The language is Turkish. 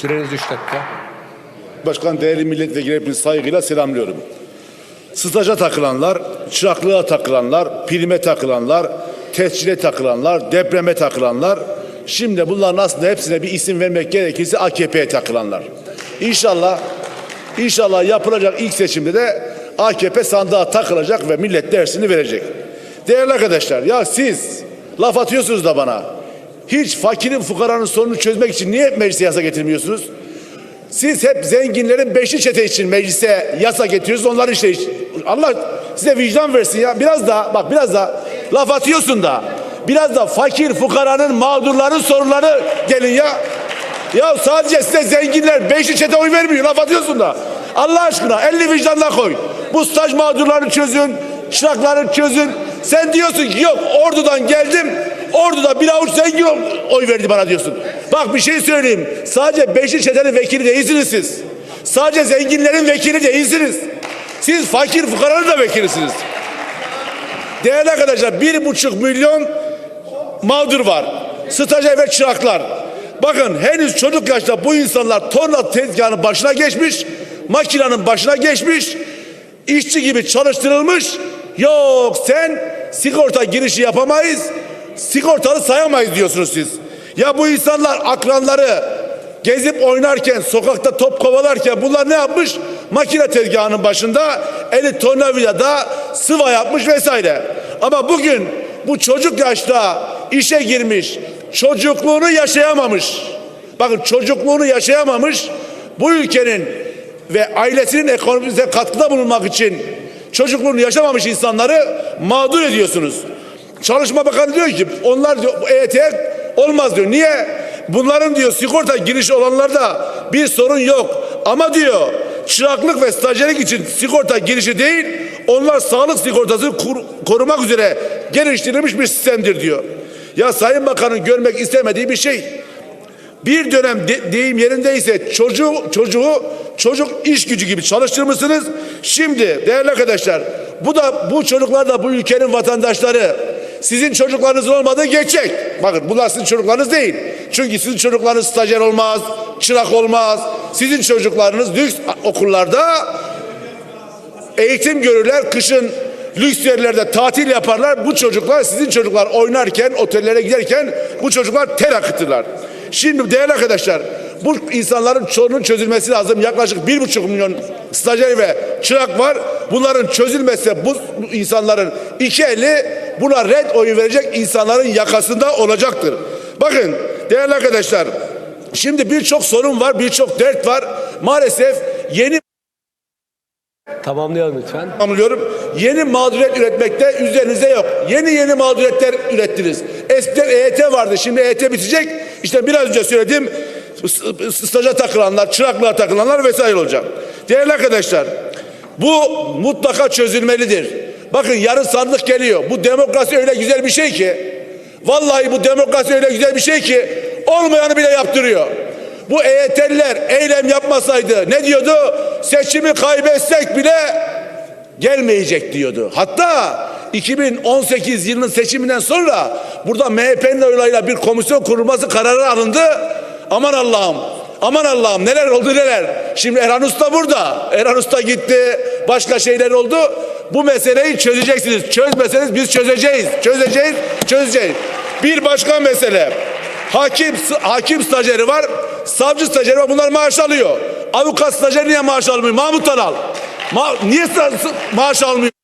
Süreniz 3 dakika. Başkan değerli milletvekili hepinizi saygıyla selamlıyorum. Staja takılanlar, çıraklığa takılanlar, prime takılanlar, tescile takılanlar, depreme takılanlar. Şimdi bunların aslında hepsine bir isim vermek gerekirse AKP'ye takılanlar. İnşallah, inşallah yapılacak ilk seçimde de AKP sandığa takılacak ve millet dersini verecek. Değerli arkadaşlar, ya siz laf atıyorsunuz da bana. Hiç fakirin fukaranın sorununu çözmek için niye meclise yasa getirmiyorsunuz? Siz hep zenginlerin beşli çete için meclise yasa getiriyorsunuz. Onlar işte Allah size vicdan versin ya. Biraz da bak biraz da laf atıyorsun da. Biraz da fakir fukaranın mağdurların sorunları gelin ya. Ya sadece size zenginler beşli çete oy vermiyor. Laf atıyorsun da. Allah aşkına elli vicdanla koy. Bu staj mağdurlarını çözün. Çırakları çözün. Sen diyorsun ki yok ordudan geldim. Orduda bir avuç zengin oy verdi bana diyorsun. Bak bir şey söyleyeyim. Sadece beşli çetenin vekili değilsiniz siz. Sadece zenginlerin vekili değilsiniz. Siz fakir fukaranın da vekilisiniz. Değerli arkadaşlar bir buçuk milyon mağdur var. Stajyer ve çıraklar. Bakın henüz çocuk yaşta bu insanlar torna tezgahının başına geçmiş, makinenin başına geçmiş, işçi gibi çalıştırılmış. Yok sen sigorta girişi yapamayız, sigortalı sayamayız diyorsunuz siz. Ya bu insanlar akranları gezip oynarken, sokakta top kovalarken bunlar ne yapmış? Makine tezgahının başında eli tornavidada sıva yapmış vesaire. Ama bugün bu çocuk yaşta işe girmiş, çocukluğunu yaşayamamış. Bakın çocukluğunu yaşayamamış. Bu ülkenin ve ailesinin ekonomisine katkıda bulunmak için çocukluğunu yaşamamış insanları mağdur ediyorsunuz. Çalışma Bakanı diyor ki onlar diyor EYT olmaz diyor. Niye? Bunların diyor sigorta girişi olanlarda bir sorun yok. Ama diyor çıraklık ve stajyerik için sigorta girişi değil onlar sağlık sigortası kur- korumak üzere geliştirilmiş bir sistemdir diyor. Ya Sayın Bakan'ın görmek istemediği bir şey. Bir dönem de, deyim yerindeyse çocuğu çocuğu çocuk iş gücü gibi çalıştırmışsınız. Şimdi değerli arkadaşlar bu da bu çocuklar da bu ülkenin vatandaşları. Sizin çocuklarınızın olmadığı geçecek. Bakın bunlar sizin çocuklarınız değil. Çünkü sizin çocuklarınız stajyer olmaz, çırak olmaz. Sizin çocuklarınız lüks okullarda eğitim görürler. Kışın lüks yerlerde tatil yaparlar. Bu çocuklar sizin çocuklar oynarken, otellere giderken bu çocuklar ter akıtırlar. Şimdi değerli arkadaşlar bu insanların sorunun çözülmesi lazım. Yaklaşık bir buçuk milyon stajyer ve çırak var. Bunların çözülmesi bu insanların iki eli buna red oyu verecek insanların yakasında olacaktır. Bakın değerli arkadaşlar şimdi birçok sorun var, birçok dert var. Maalesef yeni Tamamlayalım lütfen. tamamlıyorum. Yeni mağduriyet üretmekte üzerinize yok. Yeni yeni mağduriyetler ürettiniz. Eskiden EYT vardı. Şimdi EYT bitecek. İşte biraz önce söyledim. Staja takılanlar, çıraklığa takılanlar vesaire olacak. Değerli arkadaşlar, bu mutlaka çözülmelidir. Bakın yarın sandık geliyor. Bu demokrasi öyle güzel bir şey ki. Vallahi bu demokrasi öyle güzel bir şey ki olmayanı bile yaptırıyor. Bu EYT'liler eylem yapmasaydı ne diyordu? Seçimi kaybetsek bile gelmeyecek diyordu. Hatta 2018 yılının seçiminden sonra burada MHP'nin oylarıyla bir komisyon kurulması kararı alındı. Aman Allah'ım. Aman Allah'ım neler oldu neler. Şimdi Erhan Usta burada. Erhan Usta gitti. Başka şeyler oldu. Bu meseleyi çözeceksiniz. Çözmeseniz biz çözeceğiz. Çözeceğiz. Çözeceğiz. Bir başka mesele. Hakim hakim stajyeri var, savcı stajyeri var. Bunlar maaş alıyor. Avukat stajyeri niye maaş almıyor? Mahmut Tanal. Ma niye maaş almıyor?